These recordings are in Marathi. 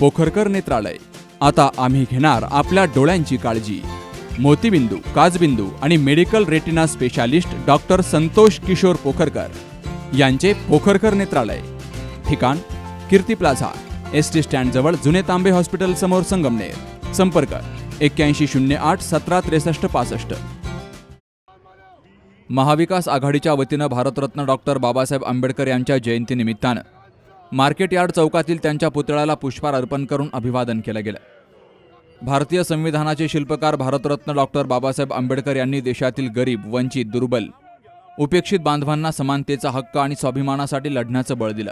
पोखरकर नेत्रालय. आता आम्ही घेणार आपल्या डोळ्यांची काळजी. मोतीबिंदू काजबिंदू आणि medical retina specialist doctor Santosh Kishor Pokharkar यांचे पोखरकर नेत्रालय. ठिकाण कीर्ती प्लाझा एस टी स्टँडजवळ जुने तांबे हॉस्पिटल समोर संगमनेर. संपर्क एक्क्याऐंशी शून्य आठ सतरा त्रेसष्ट पासष्ट. महाविकास आघाडीच्या वतीनं भारतरत्न डॉक्टर बाबासाहेब आंबेडकर यांच्या जयंतीनिमित्तानं मार्केट यार्ड चौकातील त्यांच्या पुतळ्याला पुष्पार अर्पण करून अभिवादन केलं गेलं. भारतीय संविधानाचे शिल्पकार भारतरत्न डॉक्टर बाबासाहेब आंबेडकर यांनी देशातील गरीब वंचित दुर्बल उपेक्षित बांधवांना समानतेचा हक्क आणि स्वाभिमानासाठी लढण्याचं बळ दिलं.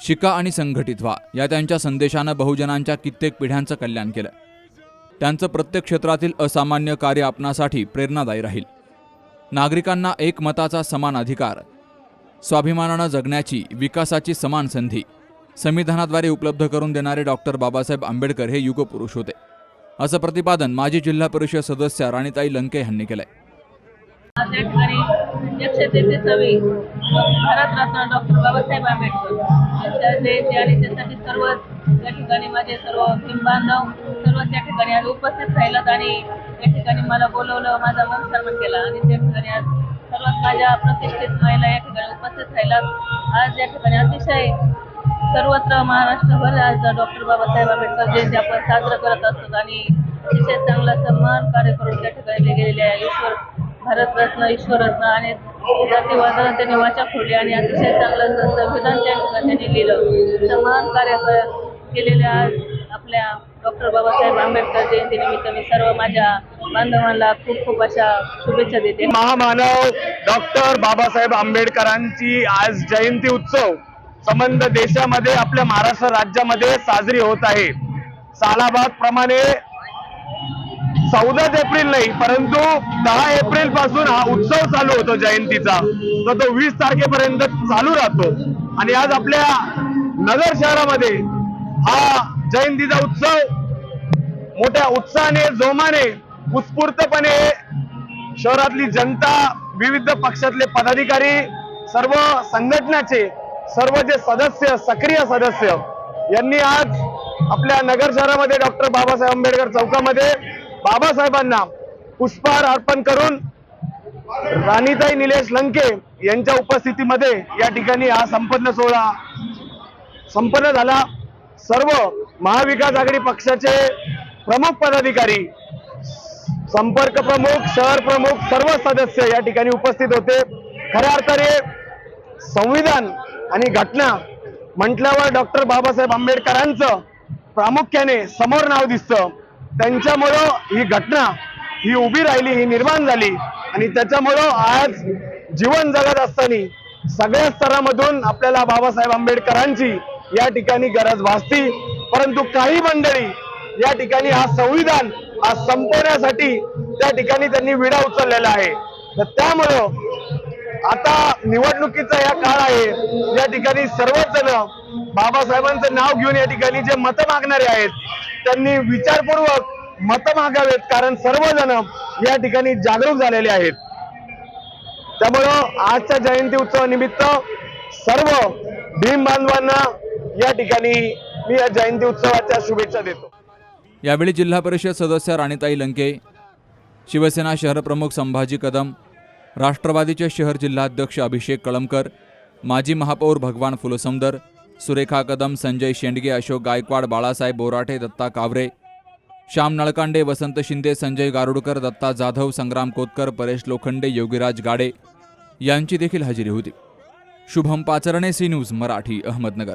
शिका आणि संघटित व्हा या त्यांच्या संदेशानं बहुजनांच्या कित्येक पिढ्यांचं कल्याण केलं. त्यांचं प्रत्येक क्षेत्रातील असामान्य कार्य आपणासाठी प्रेरणादायी राहील. नागरिकांना एकमताचा समान अधिकार स्वाभिमानानं जगण्याची विकासाची समान संधी संविधानाद्वारे उपलब्ध करून देणारे डॉक्टर बाबासाहेब आंबेडकर हे युगपुरुष होते. असं प्रतिपादन माजी जिल्हा परिषद सदस्य राणीताई लंके यांनी केलंय. ठिकाणी भारतरत्न डॉक्टर बाबासाहेब आंबेडकर यांच्या जयंती आणि त्यासाठी ठिकाणी माझे सर्व बांधव ठिकाणी आज उपस्थित राहिलात आणि या ठिकाणी मला बोलवलं माझा मन सन्मान केला आणि त्या ठिकाणी आज सर्वात माझ्या प्रतिष्ठित महिला या ठिकाणी उपस्थित राहिलात आज या ठिकाणी अतिशय सर्वत्र महाराष्ट्रभर आज डॉक्टर बाबासाहेब आंबेडकर जयंती आपण साजरा करत असतो आणि अतिशय चांगला सन्मान कार्य करून त्या ठिकाणी गेलेले आहे. ईश्वर भारतरत्न ईश्वररत्न आणि जातीवादाला त्यांनी वाचा फोडली आणि अतिशय चांगलं संविधान त्या ठिकाणी त्यांनी लिहिलं. सन्मान कार्य केलेल्या आज आपल्या डॉक्टर बाबासाहेब आंबेडकर जयंतीनिमित्त मी सर्व माझ्या बांधवांना खूप खूप अशा शुभेच्छा देते. महामानव डॉक्टर बाबासाहेब आंबेडकरांची आज जयंती उत्सव संबंध देशामध्ये आपल्या महाराष्ट्र राज्यामध्ये साजरी होत आहे. सालाबाद प्रमाणे चौदाच एप्रिल नाही परंतु दहा एप्रिलपासून हा उत्सव चालू होतो जयंतीचा. तर तो वीस तारखेपर्यंत चालू राहतो. आणि आज आपल्या नगर शहरामध्ये हा जयंतीचा उत्सव मोठ्या उत्साहाने जोमाने उत्स्फूर्तपणे शहरातली जनता विविध पक्षातले पदाधिकारी सर्व संघटनाचे सर्व जे सदस्य सक्रिय सदस्य यांनी आज आपल्या नगर शहरामध्ये डॉक्टर बाबासाहेब आंबेडकर चौकामध्ये बाबासाहेबांना पुष्पहार अर्पण करून राणीताई निलेश लंके यांच्या उपस्थितीमध्ये या ठिकाणी हा संपन्न सोहळा संपन्न झाला. सर्व महाविकास आघाडी पक्षाचे प्रमुख पदाधिकारी संपर्क प्रमुख शहर प्रमुख सर्व सदस्य या ठिकाणी उपस्थित होते. खऱ्या अर्थाने संविधान आणि घटना म्हटल्यावर डॉक्टर बाबासाहेब आंबेडकरांचं प्रामुख्याने समोर नाव दिसतं. त्यांच्यामुळं ही घटना ही उभी राहिली ही निर्माण झाली आणि त्याच्यामुळं आज जीवन जगत असताना सगळ्या स्तरामधून आपल्याला बाबासाहेब आंबेडकरांची या ठिकाणी गरज भासती. परंतु काही मंडळी या ठिकाणी हा संविधान हा संपवण्यासाठी त्या ठिकाणी त्यांनी विडा उचललेला आहे. तर त्यामुळं आता निवडणुकीचा या काळ आहे. या ठिकाणी सर्वच जण बाबासाहेबांचं नाव घेऊन या ठिकाणी जे मतं मागणारे आहेत त्यांनी विचारपूर्वक मतं मागावेत कारण सर्वजण या ठिकाणी जागरूक झालेले आहेत. त्यामुळं आजच्या जयंती उत्सवानिमित्त सर्व भीम बांधवांना या ठिकाणी मी या जयंती उत्सवाच्या शुभेच्छा देतो. यावेळी जिल्हा परिषद सदस्य राणीताई लंके शिवसेना शहरप्रमुख संभाजी कदम राष्ट्रवादीचे शहर जिल्हाध्यक्ष अभिषेक कळमकर माजी महापौर भगवान फुलसुंदर सुरेखा कदम संजय शेंडगे अशोक गायकवाड बाळासाहेब बोराटे दत्ता कावरे श्याम नळकांडे वसंत शिंदे संजय गारुडकर दत्ता जाधव संग्राम कोतकर परेश लोखंडे योगीराज गाडे यांची देखील हजेरी होती. Shubham Pacharne C News Marathi Ahmednagar.